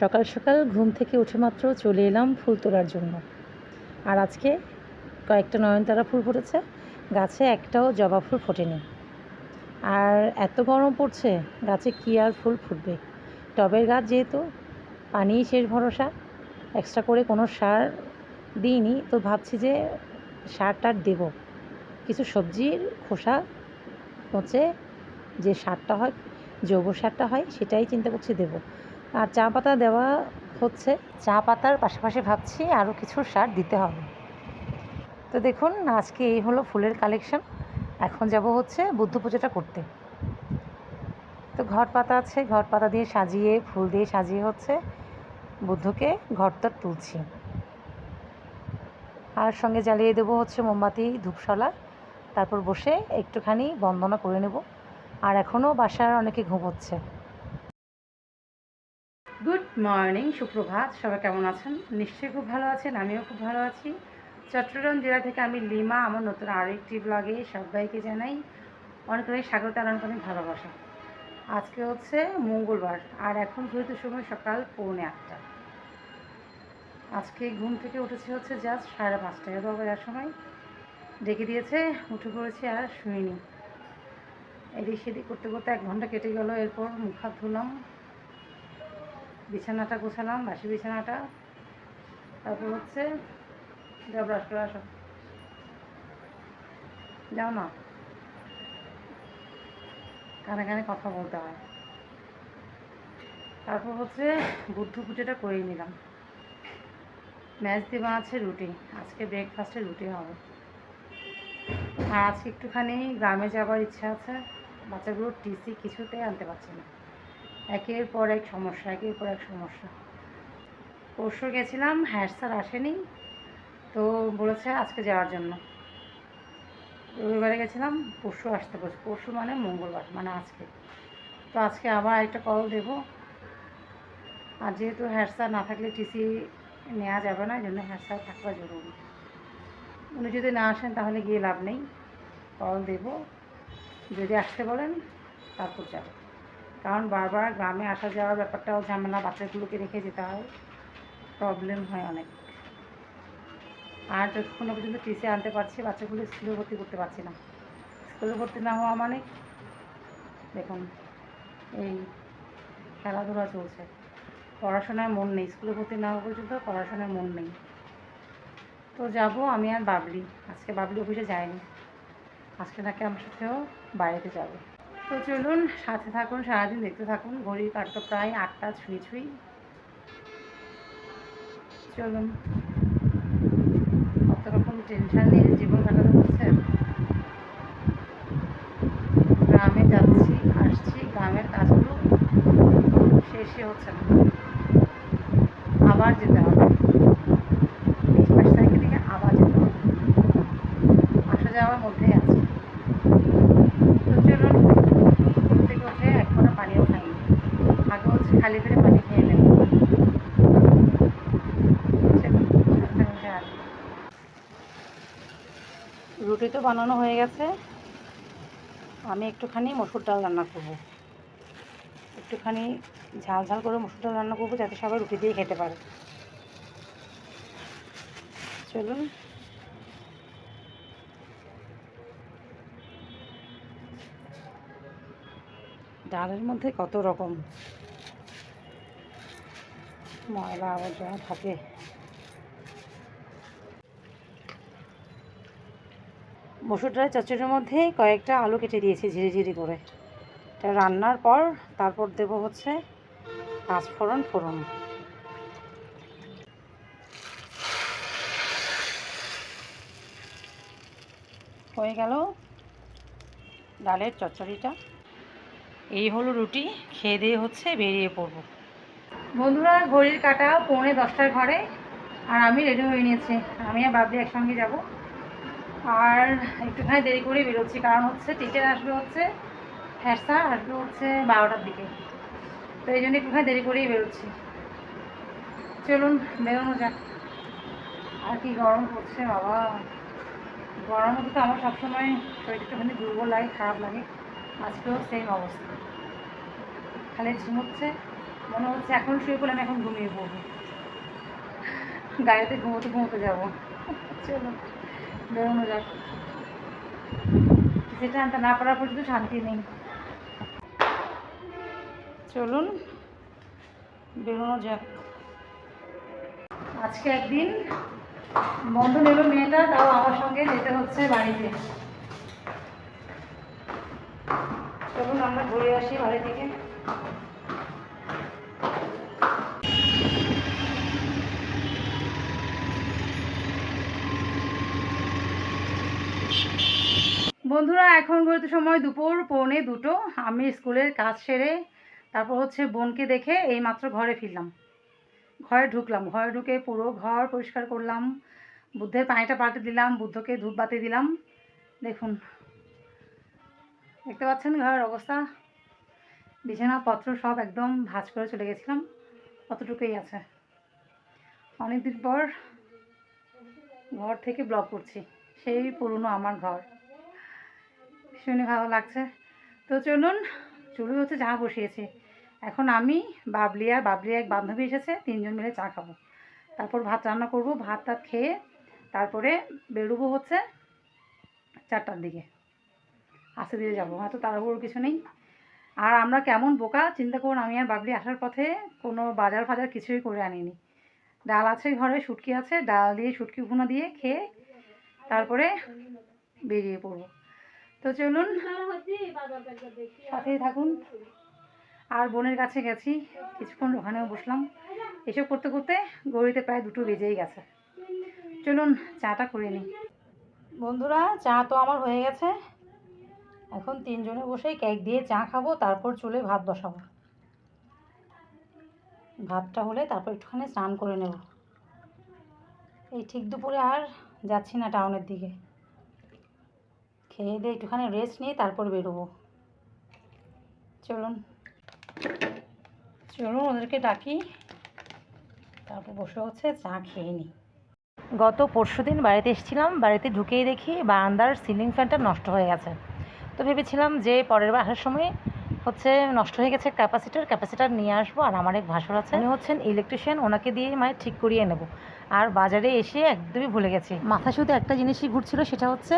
সকাল সকাল ঘুম থেকে উঠে মাত্র চলে এলাম ফুল তোলার জন্য। আর আজকে কয়েকটা নয়নতারা ফুল ফুটেছে, গাছে একটাও জবা ফুল ফোটেনি। আর এত গরম পড়ছে, গাছে কী আর ফুল ফুটবে? টবের গাছ যেহেতু, পানিই শেষ ভরসা। এক্সট্রা করে কোনো সার দিইনি, তো ভাবছি যে সার টার দেবো। কিছু সবজির খোসা পচে যে সারটা হয়, জৈব সারটা হয়, সেটাই চিন্তা করছি দেবো। আর চা পাতা দেওয়া হচ্ছে। চা পাতার পাশাপাশি ভাবছি আরও কিছু সার দিতে হবে। তো দেখুন, আজকে এই হলো ফুলের কালেকশন। এখন যাব হচ্ছে বুদ্ধ পুজোটা করতে। তো ঘট পাতা আছে, ঘট পাতা দিয়ে সাজিয়ে, ফুল দিয়ে সাজিয়ে হচ্ছে বুদ্ধকে ঘরতর তুলছি। আর সঙ্গে জ্বালিয়ে দেবো হচ্ছে মোমবাতি, ধূপশলা। তারপর বসে একটুখানি বন্দনা করে নেব। আর এখনও বাসার অনেকে ঘুমোচ্ছে। গুড মর্নিং সুপ্রভাত। সবাই কেমন আছেন? নিশ্চয়ই খুব ভালো আছেন, আমিও খুব ভালো আছি। চট্টগ্রাম জেলা থেকে আমি লিমা, আমার নতুন আরও একটি ব্লগে সবাইকে জানাই অনেক অনেক স্বাগত আর অনেক অনেক ভালোবাসা। আজকে হচ্ছে মঙ্গলবার, আর এখন যেহেতু সময় সকাল পৌনে আটটা। আজকে ঘুম থেকে উঠেছি হচ্ছে জাস্ট সাড়ে পাঁচটায় এবার বাজার সময়। ডেকে দিয়েছে, উঠে পড়েছি আর শুইনি। এদিক সেদিক করতে করতে এক ঘণ্টা কেটে গেল, এরপর মুখ হাত ধুলাম। বিছানাটা গোছালাম, বাসি বিছানাটা। তারপর হচ্ছে যা ব্রাশ করে আসো। যাও না। কানে কানে কথা বলতে হয়। তারপর হচ্ছে বুদ্ধ পুজোটা করে নিলাম। ম্যাচ দিয়ে বানাচ্ছে রুটি। আজকে ব্রেকফাস্টে রুটি হবে। আর আজকে একটুখানি গ্রামে যাবার ইচ্ছা আছে। বাচ্চাগুলোর টিসি কিছুতেই আনতে পারছি না। একের পর এক সমস্যা, একের পর এক সমস্যা। পরশু গেছিলাম হ্যাঁ স্যার আসেনি। তো বলেছে আজকে যাওয়ার জন্য। রবিবারে গেছিলাম, পরশু আসতে বলছে। পরশু মানে মঙ্গলবার মানে আজকে। তো আজকে আবার একটা কল দেব। আর যেহেতু হ্যাঁ স্যার না থাকলে টিসি নেওয়া যাবে না এই জন্য হ্যাঁ স্যার থাকা জরুরি। উনি যদি না আসেন তাহলে গিয়ে লাভ নেই। কল দেব। যদি আসতে বলেন, তারপর যাবে। কারণ বারবার গ্রামে আসা যাওয়ার ব্যাপারটাও ঝামেলা, বাচ্চাগুলোকে রেখে যেতে হয়। প্রবলেম হয় অনেক। আর যতক্ষণ পর্যন্ত টিসি আনতে পারছি, বাচ্চাগুলো স্কুলে ভর্তি করতে পারছি না। স্কুলে ভর্তি না হওয়া মানে? দেখুন, এই খেলাধুলা চলছে। পড়াশোনায় মন নেই। স্কুলে ভর্তি না হওয়া পর্যন্ত পড়াশোনায় মন নেই। তো যাব, আমি আর বাবলি। আজকে বাবলি অফিসে যায়নি। আজকে নাকি আমার সাথেও বাইরেতে যাবে। তো চলুন, সাথে থাকুন, সারাদিন দেখতে থাকুন। ঘড়ির কাট তো প্রায় আটটা, ছুঁই ছুঁই। চলুন। কত রকম টেনশন নিয়ে জীবন কাটাতে হচ্ছে। গ্রামে যাচ্ছি, আসছি, গ্রামের কাজগুলো শেষই হচ্ছে না। আবার যেতে হবে এই পাঁচ তারিখ থেকে আবার যেতে হবে আসা যাওয়ার মধ্যেই আছে তো চলুন ঘুম থেকে উঠে এক ফোঁটা পানিও খাইনি আগে হচ্ছে খালি পেটে পানি খেয়ে নেব চলুন, সাথে সাথে আর রুটি তো বানানো হয়ে গেছে। আমি একটুখানি মসুর ডাল রান্না করব। একটুখানি ঝাল ঝাল করে মসুর ডাল রান্না করব যাতে সবাই রুটি দিয়ে খেতে পারে। চলুন। ডালের মধ্যে কত রকম ময়লা আবর্জনা থাকে। মসুর ডালের চচ্চড়ির মধ্যে কয়েকটা আলু কেটে দিয়েছি ঝিরি ঝিরি করে। এটা রান্নার পর তারপর দেব হচ্ছে পাঁচফোড়ন ফোড়ন। হয়ে গেল ডালের চচ্চড়িটা। এই হলো রুটি, খেয়ে দিয়ে হচ্ছে বেরিয়ে পড়ব। বন্ধুরা, ঘড়ির কাটা পৌনে দশটার ঘরে, আর আমি রেডি হয়ে নিয়েছি। আমি আর বাবলি একসঙ্গে যাব। আর একটুখানি দেরি করেই বেরোচ্ছি, কারণ হচ্ছে টিচার আসবে হচ্ছে হ্যাঁ স্যার আসবে হচ্ছে বারোটার দিকে। তো এই জন্য একটুখানি দেরি করেই বেরোচ্ছি। চলুন, বেরোনো যাক। আর কি গরম পড়ছে বাবা। গরম হতে তো আমার সবসময় শরীর একটুখানি দুর্বল লাগে, খারাপ লাগে। আজকেও সেম অবস্থা। খালি ঝিমুচ্ছে মনে হচ্ছে এখন শুয়ে পড়লে আমি এখন ঘুমিয়ে পড়ব। গাড়িতে ঘুমোতে ঘুমোতে যাব। চলো বেরোনো যাক সেটা আনতে না পারার পর্যন্ত শান্তি নেই। চলুন, বেরোনো যাক। আজকে একদিন বন্ধ নিল মেয়েটা, তাও আমার সঙ্গে যেতে হচ্ছে বাড়িতে। চলুন, আমরা ঘুরে আসি বাড়ি থেকে। বন্ধুরা, এখন ঘড়িতে সময় দুপুর, পৌনে দুটো। আমি স্কুলের কাজ সেরে তারপর হচ্ছে বোনকে দেখে এই মাত্র ঘরে ফিরলাম। ঘরে ঢুকলাম। ঘরে ঢুকে পুরো ঘর পরিষ্কার করলাম। বুদ্ধের পানিটা পাল্টে দিলাম, বুদ্ধকে ধূপ বাতি দিলাম। দেখুন, দেখতে পাচ্ছেন ঘরের অবস্থা? বিছানাপত্র সব একদম ভাঁজ করে চলে গেছিলাম। অতটুকুই আছে। অনেকদিন পর ঘর থেকে ব্লগ করছি। সেই পুরনো আমার ঘর। ভীষণই ভালো লাগছে। তো চলুন চুলো হচ্ছে চা বসিয়েছি। এখন আমি, বাবলি আর বাবলি এক বান্ধবী এসেছে, তিনজন মিলে চা খাব। তারপর ভাত রান্না করব, ভাত টাত খেয়ে তারপরে বেরোবো হচ্ছে চারটার দিকে। আসতে দিয়ে যাব, হয়তো তাড়াহুড়ো কিছু নেই। আর আমরা কেমন বোকা, চিন্তা করুন, আমি আর বাবলি আসার পথে কোনো বাজার ফাজার কিছুই করে আনিনি। ডাল আছে ঘরে, শুটকি আছে, ডাল দিয়ে শুটকি ভুনা দিয়ে খেয়ে তারপরে বেরিয়ে পড়ব। তো চলুন, সাথেই থাকুন। আর বোনের কাছে গেছি, কিছুক্ষণ ওখানেও বসলাম। এসব করতে করতে গড়িতে প্রায় দুটো বেজেই গেছে। চলুন, চাটা করে নিই। বন্ধুরা, চা তো আমার হয়ে গেছে। এখন তিনজনে বসে কেক দিয়ে চা খাব, তারপর চলে ভাত বসাবো। ভাতটা হলে তারপর একটুখানি স্নান করে নেব। এই ঠিক দুপুরে আর যাচ্ছি না টাউনের দিকে। খেয়ে দিয়ে একটুখানি রেস্ট নিয়ে তারপর বেরোবো। চলুন। চলুন, ওদেরকে ডাকি। তারপর বসে হচ্ছে, চা খেয়ে নিই। গত পরশু দিন বাড়িতে এসেছিলাম, বাড়িতে ঢুকেই দেখি বারান্দার সিলিং ফ্যানটা নষ্ট হয়ে গেছে। তো ভেবেছিলাম যে পরের বার আসার সময় হচ্ছে নষ্ট হয়ে গেছে ক্যাপাসিটার ক্যাপাসিটার নিয়ে আসব আর আমার এক ভাসুর আছে। উনি হচ্ছেন ইলেকট্রিশিয়ান ওনাকে দিয়ে মানে ঠিক করিয়ে নেব। আর বাজারে এসে একদমই ভুলে গেছি। মাথা শুধু একটা জিনিসই ঘুরছিল সেটা হচ্ছে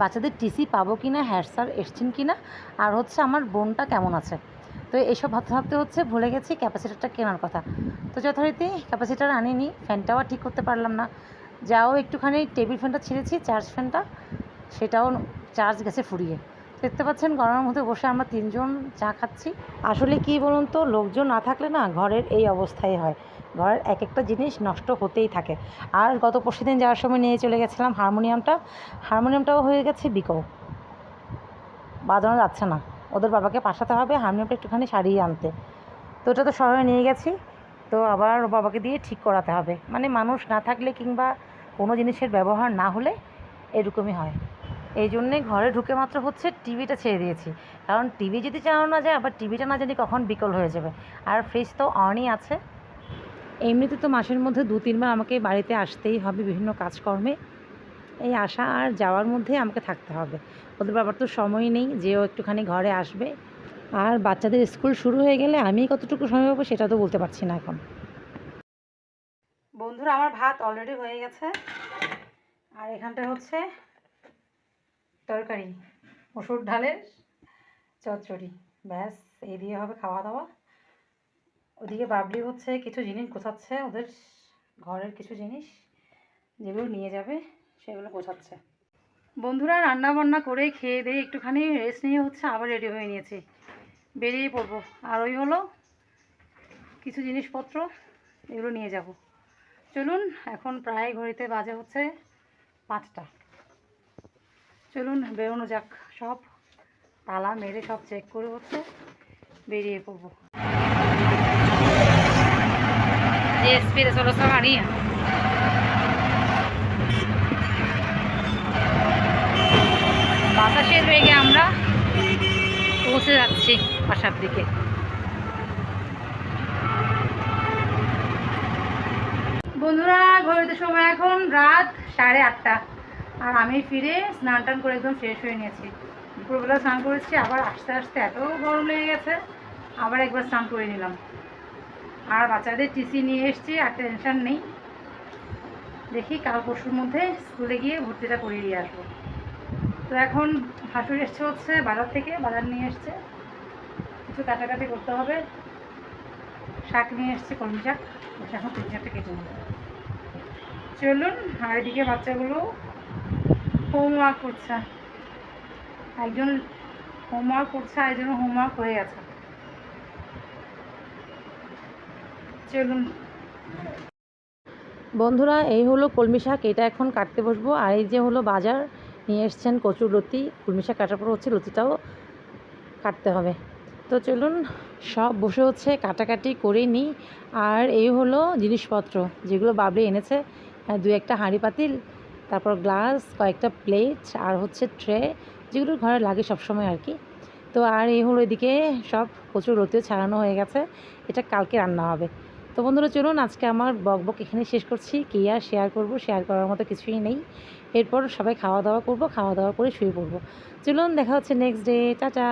বাচ্চাদের টিসি পাবো কি না হ্যার স্যার এসছেন কি না আর হচ্ছে আমার বোনটা কেমন আছে। তো এইসব ভাবতে ভাবতে হচ্ছে ভুলে গেছি ক্যাপাসিটারটা কেনার কথা। তো যথারীতি ক্যাপাসিটার আনিনি ফ্যানটাও আর ঠিক করতে পারলাম না। যাও একটুখানি টেবিল ফ্যানটা ছেড়েছি চার্জ ফ্যানটা সেটাও চার্জ গেছে ফুরিয়ে। দেখতে পাচ্ছেন গরমের মধ্যে বসে আমরা তিনজন চা খাচ্ছি। আসলে কি বলুন তো লোকজন না থাকলে না ঘরের এই অবস্থাই হয়। ঘরের এক একটা জিনিস নষ্ট হতেই থাকে। আর গত পরশু দিন যাওয়ার সময় নিয়ে চলে গেছিলাম হারমোনিয়ামটা। হারমোনিয়ামটাও হয়ে গেছে বিকো। বাজানো যাচ্ছে না। ওদের বাবাকে পাঠাতে হবে, হারমোনিয়ামটা একটুখানি সারিয়ে আনতে। তো ওটা তো শহরে নিয়ে গেছি। তো আবার বাবাকে দিয়ে ঠিক করাতে হবে। মানে মানুষ না থাকলে কিংবা কোনো জিনিসের ব্যবহার না হলে এরকমই হয়। এই জন্যে ঘরে ঢুকে মাত্র হচ্ছে টিভিটা ছেড়ে দিয়েছি। কারণ টিভি যদি চালানো না যায়, আবার টিভিটা না জানি কখন বিকল হয়ে যাবে। আর ফ্রিজ তো অনই আছে। এমনিতে তো মাসের মধ্যে দু, তিনবার আমাকে বাড়িতে আসতেই হবে বিভিন্ন কাজকর্মে। এই আসা আর যাওয়ার মধ্যে আমাকে থাকতে হবে। ওদের বাবার তো সময় নেই যে ও একটুখানি ঘরে আসবে। আর বাচ্চাদের স্কুল শুরু হয়ে গেলে আমি কতটুকু সময় পাবো সেটা তো বলতে পারছি না এখন। বন্ধুরা, আমার ভাত অলরেডি হয়ে গেছে। আর এখানটা হচ্ছে তরকারি, মসুর ডালের চচ্চড়ি। ব্যাস, এই দিয়ে হবে খাওয়া দাওয়া ওদিকে বাবলি হচ্ছে কিছু জিনিস গোছাচ্ছে, ওদের ঘরের কিছু জিনিস যেগুলো নিয়ে যাবে সেগুলো গোছাচ্ছে। বন্ধুরা রান্না বান্না করে খেয়ে দিয়ে একটুখানি রেস্ট নিয়ে হচ্ছে আবার রেডি হয়ে নিয়েছি। বেরিয়ে পড়ব। আর ওই হলো কিছু জিনিসপত্র, এগুলো নিয়ে যাব। চলুন, এখন প্রায় ঘড়িতে বাজে হচ্ছে পাঁচটা। চলুন, বেরোনো যাক। সব তালা মেরে সব চেক করে হচ্ছে বেরিয়ে পড়ব। espira solo Santa María. বাতাসের বেগে আমরা পৌঁছে যাচ্ছি বাসার দিকে। বন্ধুরা, ঘড়িতে সময় এখন রাত সাড়ে আটটা। আর আমি ফিরে স্নান টান করে একদম শেষ হয়ে নিয়েছি। দুপুরবেলা স্নান করেছি, আবার আস্তে আস্তে এত গরম লেগে গেছে, আবার একবার স্নান করে নিলাম। আর বাচ্চাদের টিসি নিয়ে এসছি, আর টেনশান নেই। দেখি কাল পরশুর মধ্যে স্কুলে গিয়ে ভর্তিটা করিয়ে দিয়ে আসব। তো এখন হাঁটুর এসছে হচ্ছে বাজার থেকে, বাজার নিয়ে এসছে। কিছু কাটাকাটি করতে হবে। শাক নিয়ে এসছে, কলমি শাক। এখন তিন চারটে কেটে নেব। চলুন, আর এদিকে বাচ্চাগুলো হোমওয়ার্ক করছে। একজন হোমওয়ার্ক করছে আর একজন হোমওয়ার্ক হয়ে গেছে। চলুন বন্ধুরা, এই হলো কলমি শাক, এটা এখন কাটতে বসবো। আর এই যে হলো বাজার, নিয়ে এসছেন কচুর লতি। কলমি শাক কাটার পর হচ্ছে লতিটাও কাটতে হবে। তো চলুন, সব বসে হচ্ছে, কাটাকাটি করে নিই। আর এই হলো জিনিসপত্র, যেগুলো বাবলি এনেছে। দু একটা হাঁড়ি পাতিল, তারপর গ্লাস, কয়েকটা প্লেট, আর হচ্ছে ট্রে, যেগুলো ঘরে লাগে সবসময় আর কি। তো আর এই হলো এদিকে সব কচুর লতিও ছাড়ানো হয়ে গেছে। এটা কালকে রান্না হবে। তো বন্ধুরা, চলুন আজকে আমার বক বক এখানে শেষ করছি। কী আর শেয়ার করব? শেয়ার করার মতো কিছুই নেই। এরপর সবাই খাওয়া দাওয়া করব খাওয়া দাওয়া করে শুয়ে পড়ব। চলুন, দেখা হচ্ছে নেক্সট ডে টাটা!